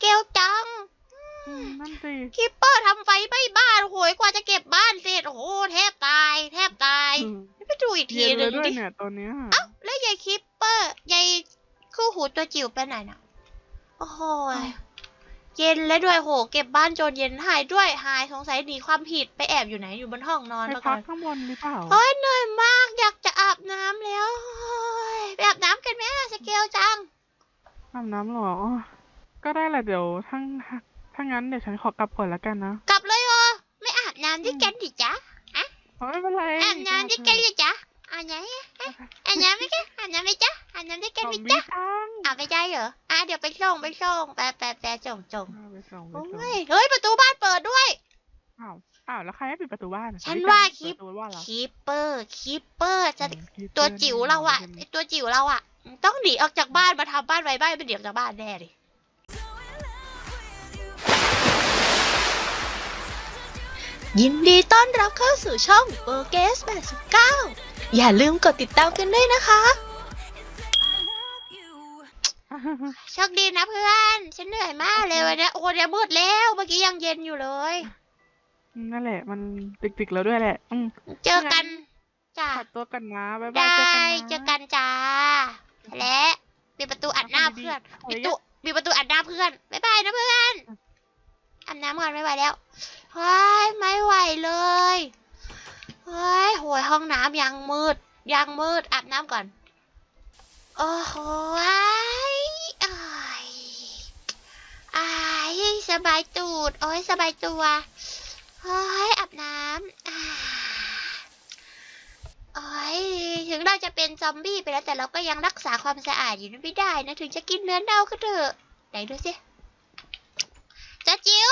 เกลจังอืมนั่นสิคิปเปอร์ทำไฟไม่บ้านโหยกว่าจะเก็บบ้านเสร็จโอ้โหแทบตาย แทบตายอืมไปดูอีกทีเย็นหเลนึ่ยงด้วยดิเนี่ยตอนเนี้ยเอ้าแล้วยายคิปเปอร์ยายคู่หูตัวจิ๋วไปไหนน่ะโอ้โหยเย็นแล้วด้วยโห เก็บบ้านโจนเย็นหายด้วยหายสงสัยหนีความผิดไปแอบอยู่ไหนอยู่บนห้องนอนไปมาพัก่กอนข้างบนหรือเปล่าโอ้ยเหนื่อยมากอยากจะอาบน้ำแล้วโอ้ยไปอาบน้ำกันไหมอะสเกลจังอาบน้ำเหรออ๋อ ก็ได้แหละเดี๋ยวทั้งถ้างั้นเดี๋ยวฉันขอกลับก่อนละกันนะ กลับเลยเหรอไม่อาบน้ำด้วยกันดิจ๊ะเพราะไม่เป็นไรอาบน้ำด้วยกันดิจ๊ะอาบน้ำอะอาบน้ำไหมจ๊ะอาบน้ำไหมจ๊ะอาบน้ำด้วยกันซอไหมมจ๊ะบี้จังอาบไม่ได้เหรออะเดี๋ยวไปส่งไปส่งไปไปไปส่งส่งเอาไปส่งไปโอ้ส่งยเฮ้ยประตูบ้านเปิดด้วยอ้าวอ้าวแล้วใครให้ปิดประตูบ้านฉันเฮ้ยว่าจำคลิปประตูว่าเหรอคีปเปอร์คีปเปอร์จะอืมคิดตัวเพื่อนจิ๋วเราอะใช่ไหมไอตัวจิ๋วเราอะต้องหนีออกจากบ้านมาทำบ้านไว้บ้านเป็นเดี๋ยวจากบ้านแน่เลย ยินดีต้อนรับเข้าสู่ช่องโปเกส89 อย่าลืมกดติดตามกันด้วยนะคะ โชคดีนะเพื่อน ฉันเหนื่อยมากเลยวันเนี้ยโอ้เดี๋ยวมืดแล้ว เมื่อกี้ยังเย็นอยู่เลย นั่นแหละ มันดึกๆแล้วด้วยแหละอืมเจอกันจ้าขอตัวกันนะบ๊ายบาได้ยเจอกันนะเจอกันจ้า และปิดประตูอัดหน้าเพื่อนเอาปิดดีๆประตูปิดประตูอัดหน้าเพื่อนบ๊ายบายนะเพื่อนอาบน้ำก่อนไม่ไหวแล้ว เฮ้ยไม่ไหวเลยเฮ้ยโหยห้องน้ำยังมืด ยังมืดอาบน้ำก่อน โอ้โหยอ้ายอ้ายสบายตูด โอ้ยสบายตัวเฮ้ยอาบน้ำอ่าโอ้ยถึงเราจะเป็นซอมบี้ไปแล้วแต่เราก็ยังรักษาความสะอาดอยู่ไม่ได้นะ ถึงจะกินเนื้อเน่าก็เถอะไหนดูสิจ้าจิ๋ว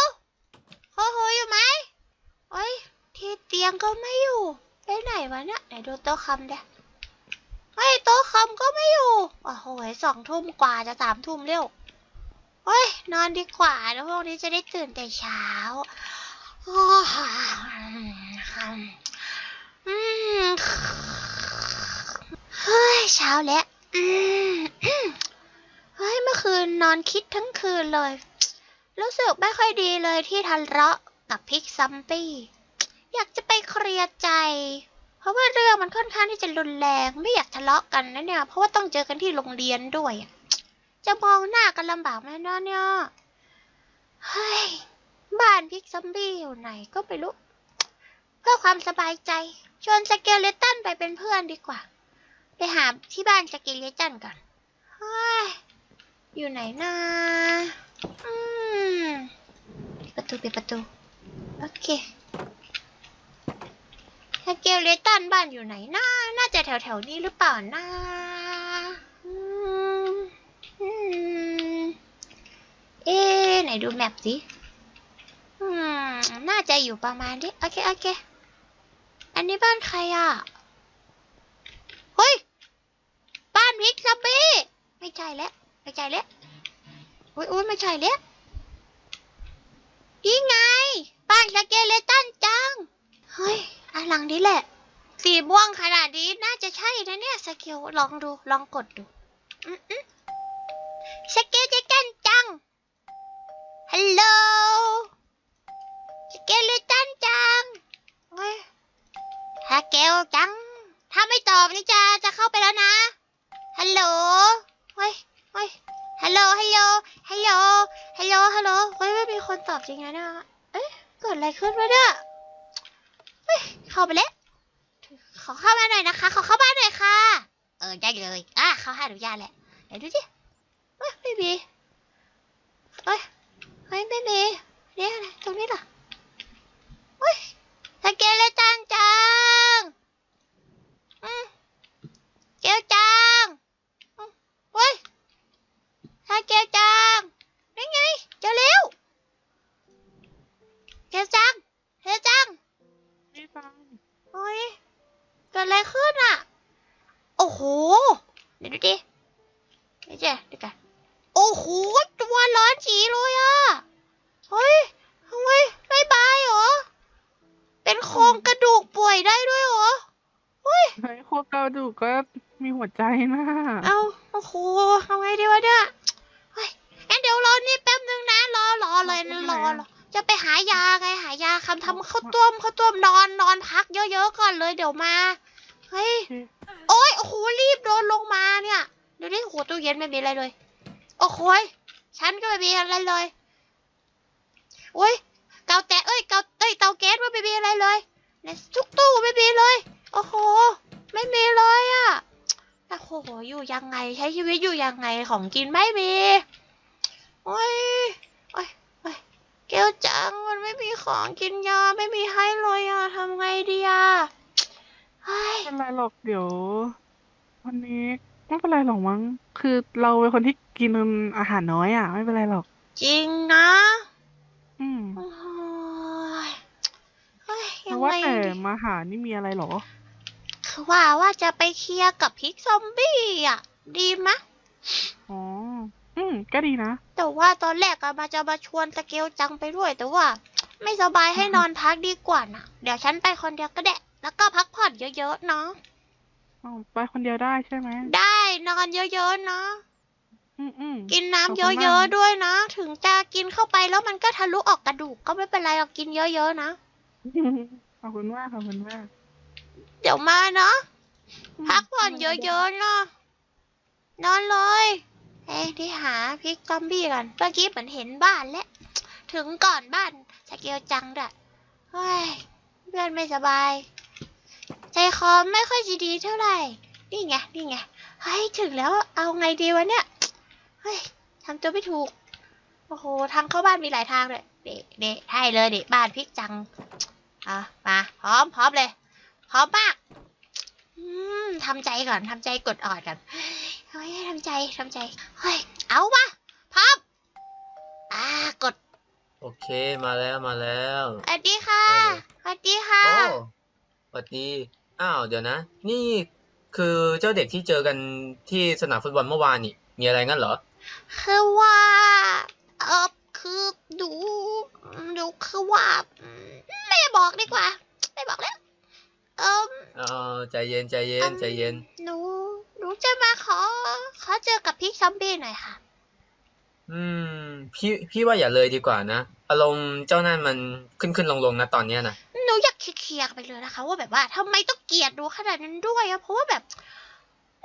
โอ้โหอยู่ไหมโอ้ยที่เตีย งก็ไม่อยู่ไปไหนวะเนี่ยไหนดูโต๊ะคำเด้เฮ้ยโต๊ะคำก็ไม่อยู่โอ้โหสองทุ่มกว่าจะสามทุ่มเร็วเฮ้ยนอนดีกว่าแล้วพวกนี้จะได้ตื่นแต่เช้าเฮ้ยเช้าแล้วเฮ้ยเมื่อคืนนอนคิดทั้งคืนเลย รู้สึกไม่ค่อยดีเลยที่ทะเลาะกับพิกซัมปี้ อยากจะไปเคลียร์ใจ เพราะว่าเรื่องมันค่อนข้างที่จะรุนแรงไม่อยากทะเลาะกันนะเนี่ย เพราะว่าต้องเจอกันที่โรงเรียนด้วย จะมองหน้ากันลำบากไหมเนาะเนี่ยเฮ้ยบ้านพิกซัมบี้อยู่ไหนก็ไม่รู้ เพื่อความสบายใจชวนสเกเลตันไปเป็นเพื่อนดีกว่า ไปหาที่บ้านสเกเลตันก่อนเฮ้ยอยู่ไหนนะอืมปิดประตูปิดประตู โอเค สเกเลตันบ้านอยู่ไหนนะน่าจะแถวแถวๆนี้หรือเปล่านะอืมอืมเอ๊ไหนดูแมปสิอืมน่าจะอยู่ประมาณนี้โอเค โอเค อันนี้บ้านใครอะ เฮ้ย บ้านพิกซับบี้ ไม่ใช่แล้วไม่ใช่แล้วอุ้ยอุ้ยไม่ใช่แล้วนี่ไง บ้านสเกเลตันจัง เฮ้ย อันหลังนี้แหละ สีม่วงขนาดนี้น่าจะใช่นะเนี่ยสเกลลองดูลองกดดูอืมอืมสเกเลตันจัง ฮัลโหลสกเลตันจังเฮ้ยสเกลจัง ถ้าไม่ตอบนี่จะจะเข้าไปแล้วนะ ฮัลโหลเฮ้ยเฮ้ยฮัลโหล ฮัลโหล ฮัลโหล ฮัลโหล ฮัลโหลเฮ้ยไม่มีคนตอบจริงนะเนี่ยเอ๊ะเกิดอะไรขึ้นวะเนี่ยเฮ้ย เข้าไปเลยขอเข้ามาหน่อยนะคะ ขอเข้าบ้านหน่อยค่ะ เออได้เลยอะเขาให้อนุญาตแหละไหนดูสิเฮ้ยไม่มีเฮ้ยเฮ้ยไม่มีเนี่ยอะไรตรงนี้เหรอเฮ้ยสเกเลตังจังอืมเกลจังอืมเฮ้ยถ้าเกลจังนี่ไงเจอเร็วเกลจังเกลจัง พี่ ฟังเฮ้ยเกิดอะไรขึ้นอะ โอ้โห เดี๋ยวดูดิเดี๋ยวเจ๊ดูกันโอ้โห ตัวร้อนจีเลยอะ เฮ้ยทำไมไม่บายเหรอ เป็นโครงกระดูกป่วยได้ด้วยเหรอเฮ้ยโคกระดูกก็มีหัวใจนะเอาโอ้โหทำไงดีวะเนี่ยเฮ้ยงั้นเดี๋ยวรอนี่แป๊บนึงนะไปนะไหนรออะรอ จะไปหายาไงหายาคำทำข้าวต้มข้าวต้มนอนนอนพักเยอะๆก่อนเลยเดี๋ยวมา เฮ้ย โอเคโอ้ยโอ้โหรีบโดนลงมาเนี่ยเดี๋ยวนี้โอ้โหตู้เย็นไม่มีอะไรเลย โอ้โหยฉันก็ไม่มีอะไรเลยโอ้ยเกาแตะเอ้ยเกาเอ้ยเตาแก๊สไม่มีอะไรเลยในทุกตู้ไม่มีเลย โอ้โห ไม่มีเลยอะโอ้โหอยู่ยังไงใช้ชีวิตอยู่ยังไงของกินไม่มีโอ้ยโอ้ยโอ้ย เกลจังมันไม่มีของกินยาไม่มีให้เลยอะทำไงดีอะเฮ้ยไม่เป็นไรหรอกเดี๋ยว วันนี้ไม่เป็นไรหรอกมั้ง คือเราเป็นคนที่กินอาหารน้อยอะ ไม่เป็นไรหรอก จริงนะอืมโอ้ยเฮ้ยแต่ยังว่าไงแต่ดีมาหานี่มีอะไรหรอ คือว่าว่าจะไปเคลียร์กับพิกซอมบี้อะ ดีมะ อ๋ออืม ก็ดีนะ แต่ว่าตอนแรกอะมาจะมาชวนสเกลจังไปด้วย แต่ว่า ไม่สบายให้นอนพักดีกว่านะเดี๋ยวฉันไปคนเดียวก็ได้ แล้วก็พักผ่อนเยอะๆเนาะอ๋อไปคนเดียวได้ใช่ไหมได้นอนเยอะๆเนาะอืมอืมกินน้ำขอบเคุณมากยอะๆด้วยนะ ถึงจะกินเข้าไปแล้วมันก็ทะลุออกกระดูกก็ไม่เป็นไรเรากินเยอะๆนะ ขอบคุณมากขอบคุณมากเดี๋ยวมาเนาะอืมพักผ่อนเยอะๆเนาะนอนเลย เอ้ยที่หาพริกซอมบี้กันเมื่อกี้เหมือนเห็นบ้านแล้วถึงก่อนบ้านสเกลจังด้วยเฮ้ยเพื่อนไม่สบาย ใจคอไม่ค่อยจะดีเท่าไหร่นี่ไงนี่ไงเฮ้ยถึงแล้วเอาไงดีวะเนี่ยเฮ้ยทำตัวไม่ถูกโอ้โหทางเข้าบ้านมีหลายทางเลยเด็กเด็กให้เลยเด็กบ้านพริกจังอะมาพร้อมพร้อมเลยพร้อมมากอืมทำใจก่อนทำใจกดออนก่อน เฮ้ยทำใจทำใจ เฮ้ย เอามาพร้อมอ่ากด โอเคมาแล้วมาแล้วสวัสดีค่ะได้เลยสวัสดีค่ะ โอ้สวัสดี อ้าว เดี๋ยวนะ นี่คือเจ้าเด็กที่เจอกันที่สนามฟุตบอลเมื่อวานนี่ มีอะไรงั้นเหรอ คือว่า เออคือดู ดูคือว่าอืมไม่บอกดีกว่า ไม่บอกแล้ว เออเออใจเย็นใจเย็นใจเย็น หนู หนูจะมาขอ ขอเจอกับพี่ซอมบี้หน่อยค่ะ อืม พี่พี่ว่าอย่าเลยดีกว่านะ อารมณ์เจ้านั่นมันขึ้นขึ้นลงลงนะตอนเนี้ยนะ หนูอยากเคลียร์ๆไปเลยนะคะ ว่าแบบว่าทำไมต้องเกลียดหนูขนาดนั้นด้วยอะเพราะว่าแบบ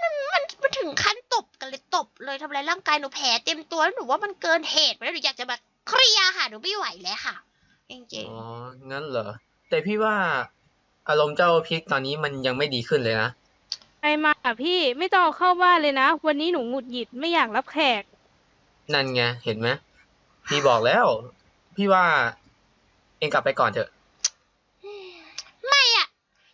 มันมันมันถึงขั้นตบกันเลยตบเลยทำร้ายร่างกายหนูแผลเต็มตัวแล้วหนูว่ามันเกินเหตุไปแล้วหนูอยากจะแบบเคลียร์ค่ะหนูไม่ไหวแล้วค่ะจริงอ๋อ งั้นเหรอ แต่พี่ว่าอารมณ์เจ้าพริกตอนนี้มันยังไม่ดีขึ้นเลยนะ ไอมาอะพี่ไม่ต้องเอาเข้าบ้านเลยนะ วันนี้หนูหงุดหงิดไม่อยากรับแขก นั่นไงเห็นไหมพี่บอกแล้ว พี่ว่า เองกลับไปก่อนเถอะๆไม่อะ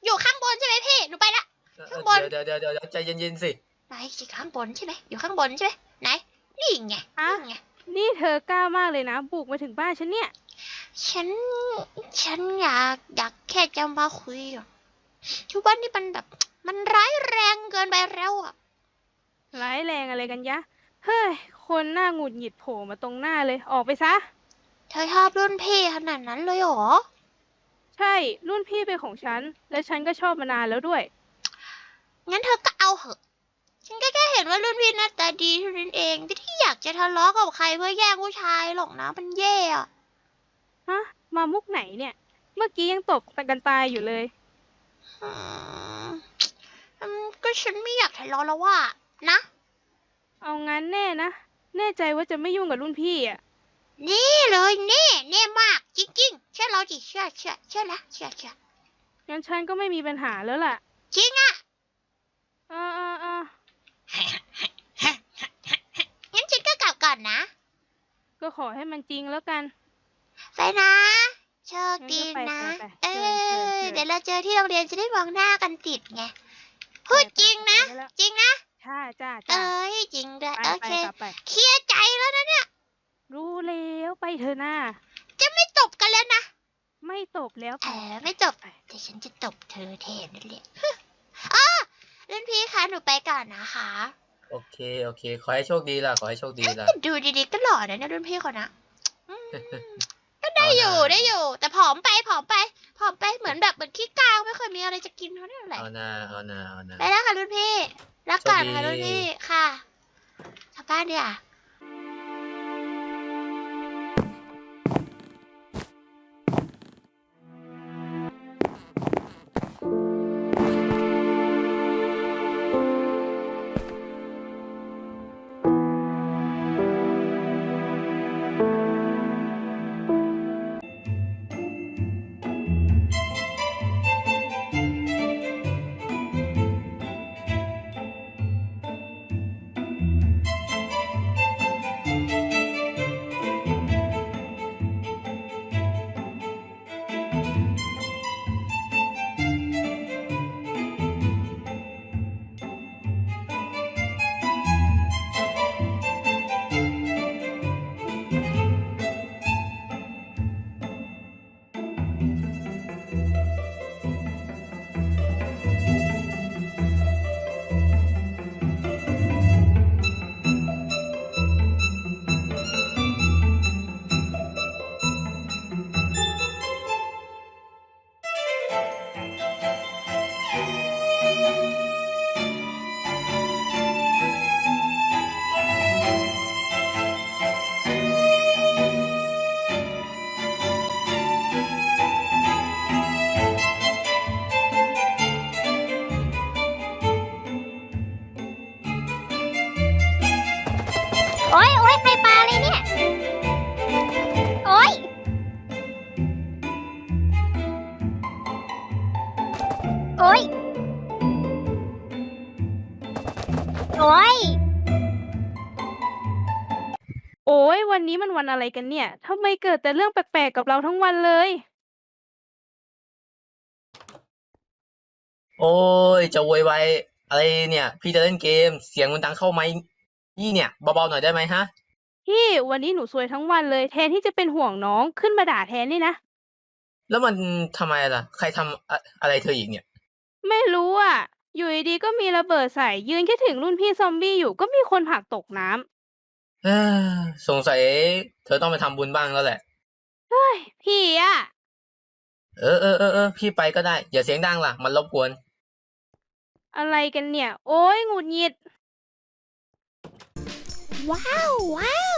อยู่ข้างบนใช่ไหมพี่ หนูไปละเออข้างบน เดี๋ยวเดี๋ยวเดี๋ยวเดี๋ยวใจเย็นๆสิ ไหนสิข้างบนใช่ไหมอยู่ข้างบนใช่ไหมไหน นี่ไงฮะนี่ไง นี่เธอกล้ามากเลยนะ บุกมาถึงบ้านฉันเนี่ย ฉัน ฉันอยากอยากแค่จะมาคุยอะทุกวันนี้มันแบบ มันร้ายแรงเกินไปแล้วอะร้ายแรงอะไรกันยะ เฮ้ย คนหน้าหงุดหงิดโผล่มาตรงหน้าเลย ออกไปซะ เธอชอบรุ่นพี่ขนาดนั้นเลยเหรอ ใช่ รุ่นพี่เป็นของฉัน และฉันก็ชอบมานานแล้วด้วย งั้นเธอก็เอาเหอะ ฉันก็แค่เห็นว่ารุ่นพี่หน้าตาดีเท่านั้นเอง ไม่ได้อยากจะทะเลาะกับใครเพื่อแย่งผู้ชายหรอกนะ มันแย่อะฮะ มามุกไหนเนี่ย เมื่อกี้ยังตบกันตายอยู่เลยอื มอืมก็ฉันไม่อยากทะเลาะแล้วว่า นะ เอางั้นแน่นะ แน่ใจว่าจะไม่ยุ่งกับรุ่นพี่อะ นี่เลยเน่เน่มาก จริงๆเชื่อเราจิเชื่อเชื่อเชื่อละเชื่อเชื่องั้นฉันก็ไม่มีปัญหาแล้วล่ะจริงอะอ่าอ่าอ่างั้นฉันก็กลับก่อนนะ ก็ขอให้มันจริงแล้วกัน ไปนะ โชคดีงั้นก็นะไปไปไปเอเชิญเชิญเชิญอเดี๋ยวเราเจอที่โรงเรียนจะได้มองหน้ากันติดไง พูดจริงนะไปแล้วจริงนะ ใช่จ้าเอ้จ้ายจริงด้วยไปโอไปเค กลับไป เคลียร์ใจแล้วนะเนี่ย รู้แล้วไปเถอะนะจะไม่ตบกันแล้วนะ ไม่ตบแล้วเอไปอไม่ตบแต่ฉันจะตบเธอแทนนั่นแหละอ้ารุ่นพี่คะหนูไปก่อนนะคะโอเค โอเค ขอให้โชคดีล่ะ ขอให้โชคดีล่ะดูดีๆก็หล่อนะเนี่ยรุ่นพี่คนนะอืมก็ได้อยู่ได้อยู่แต่ผ อมไปผอมไปผอมไปเหมือนแบบเหมือนขี้กาวไม่เคยมีอะไรจะกินเท่านั้นแหละเอานาเอานาเอานา ไปแล้วค่ะรุ่นพี่รักก่อนค่ะโชคดีรุ่นพี่ค่ะกลับบ้านดีอะ โอ๊ยโอ๊ยโอ้ยวันนี้มันวันอะไรกันเนี่ยทำไมเกิดแต่เรื่องแปลกๆกับเราทั้งวันเลย โอ้ย จะโวยวายอะไรเนี่ย พี่จะเล่นเกม เสียงมันดังเข้าไหมพี่เนี่ยเบาๆหน่อยได้ไหมฮะ พี่วันนี้หนูซวยทั้งวันเลยแทนที่จะเป็นห่วงน้องขึ้นมาด่าแทนนี่นะ แล้วมันทำไมล่ะ ใครทำอะอะไรเธออีกเนี่ย ไม่รู้อะ อยู่ดีๆก็มีระเบิดใส่ยืนคิดถึงรุ่นพี่ซอมบี้อยู่ก็มีคนผลักตกน้ำเอ้อสงสัยเธอต้องไปทำบุญบ้างแล้วแหละเฮ้ยพี่อะ เออเออเออเออพี่ไปก็ได้ อย่าเสียงดังล่ะ มันรบกวน อะไรกันเนี่ย โอ้ยหงุดหงิด ว้าวว้าว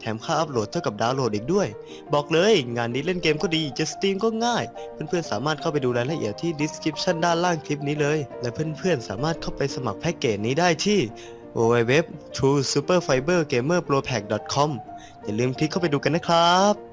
แถมค่าอัพโหลดเท่ากับดาวน์โหลดอีกด้วย บอกเลยงานนี้เล่นเกมก็ดีจะสตรีมก็ง่าย เพื่อนๆสามารถเข้าไปดูรายละเอียดที่ description ด้านล่างคลิปนี้เลย และเพื่อนๆสามารถเข้าไปสมัครแพ็กเกจนี้ได้ที่ www.truesuperfibergamerpropack.com อย่าลืมคลิกเข้าไปดูกันนะครับ